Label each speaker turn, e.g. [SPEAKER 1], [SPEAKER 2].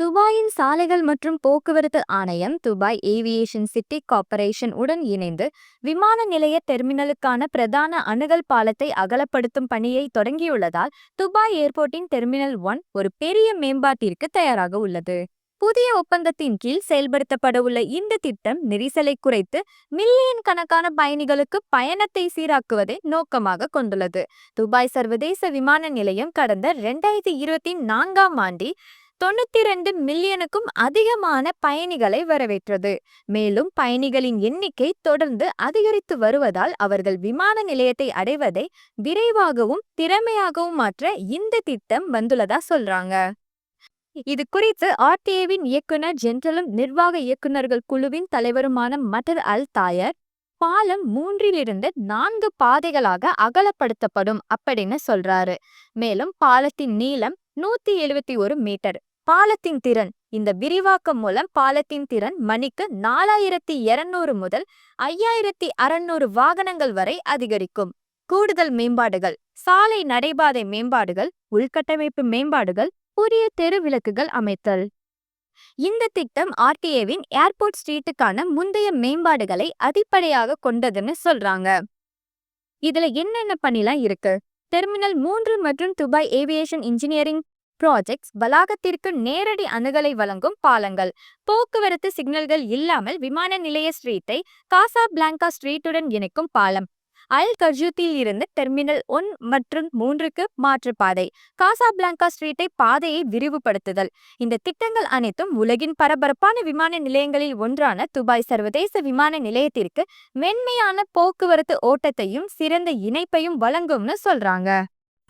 [SPEAKER 1] துபாயின் சாலைகள் மற்றும் போக்குவரத்து ஆணையம் துபாய் ஏவியேஷன் சிட்டி கார்ப்பரேஷன் உடன் இணைந்து விமான நிலைய டெர்மினலுக்கான பிரதான அணுகல் பாலத்தை அகலப்படுத்தும் பணியை தொடங்கியுள்ளதால் துபாய் ஏர்போர்ட்டின் டெர்மினல் ஒன் ஒரு பெரிய மேம்பாட்டிற்கு தயாராக உள்ளது. புதிய ஒப்பந்தத்தின் கீழ் செயல்படுத்தப்பட உள்ள இந்த திட்டம் நெரிசலை குறைத்து மில்லியன் கணக்கான பயணிகளுக்கு பயணத்தை சீராக்குவதை நோக்கமாக கொண்டுள்ளது. துபாய் சர்வதேச விமான நிலையம் கடந்த இரண்டாயிரத்தி இருபத்தி நான்காம் ஆண்டில் தொண்ணூத்தி ரெண்டு மில்லியனுக்கும் அதிகமான பயணிகளை வரவேற்றது. மேலும் பயணிகளின் எண்ணிக்கை தொடர்ந்து அதிகரித்து வருவதால் அவர்கள் விமான நிலையத்தை அடைவதை விரைவாகவும் திறமையாகவும் மாற்ற இந்த திட்டம் வந்துள்ளதா சொல்றாங்க. இது குறித்து ஆர்டிஏவின் இயக்குனர் ஜென்ரலும் நிர்வாக இயக்குநர்கள் குழுவின் தலைவருமான மட்டர் அல் தாயர் பாலம் மூன்றிலிருந்து நான்கு பாதைகளாக அகலப்படுத்தப்படும் அப்படின்னு சொல்றாரு. மேலும் பாலத்தின் நீளம் நூத்தி எழுபத்தி ஒரு மீட்டர். பாலத்தின் திறன். இந்த விரிவாக்கம் மூலம் பாலத்தின் திறன் மணிக்கு நாலாயிரத்தி இருநூறு முதல் ஐயாயிரத்தி அறுநூறு வாகனங்கள் வரை அதிகரிக்கும். கூடுதல் மேம்பாடுகள். சாலை நடைபாதை மேம்பாடுகள் உள்கட்டமைப்பு மேம்பாடுகள் புதிய தெரு விளக்குகள் அமைத்தல். இந்த திட்டம் ஆர்டிஏவின் ஏர்போர்ட் ஸ்ட்ரீட்டுக்கான முந்தைய மேம்பாடுகளை அடிப்படையாக கொண்டதுன்னு சொல்றாங்க. இதுல என்னென்ன பணிலாம் இருக்கு? டெர்மினல் மூன்று மற்றும் துபாய் ஏவியேஷன் இன்ஜினியரிங் ப்ராஜெக்ட்ஸ் வளாகத்திற்கு நேரடி அணுகலை வழங்கும் பாலங்கள். போக்குவரத்து சிக்னல்கள் இல்லாமல் விமான நிலைய ஸ்ட்ரீட்டை காசா பிளாங்கா ஸ்ட்ரீட்டுடன் இணைக்கும் பாலம். அல் கர்ஜூத்தில் இருந்து டெர்மினல் ஒன் மற்றும் மூன்றுக்கு மாற்றுப்பாதை. காசா பிளாங்கா ஸ்ட்ரீட்டை பாதையை விரிவுபடுத்துதல். இந்த திட்டங்கள் அனைத்தும் உலகின் பரபரப்பான விமான நிலையங்களில் ஒன்றான துபாய் சர்வதேச விமான நிலையத்திற்கு மென்மையான போக்குவரத்து ஓட்டத்தையும் சிறந்த இணைப்பையும் வழங்கும்னு சொல்றாங்க.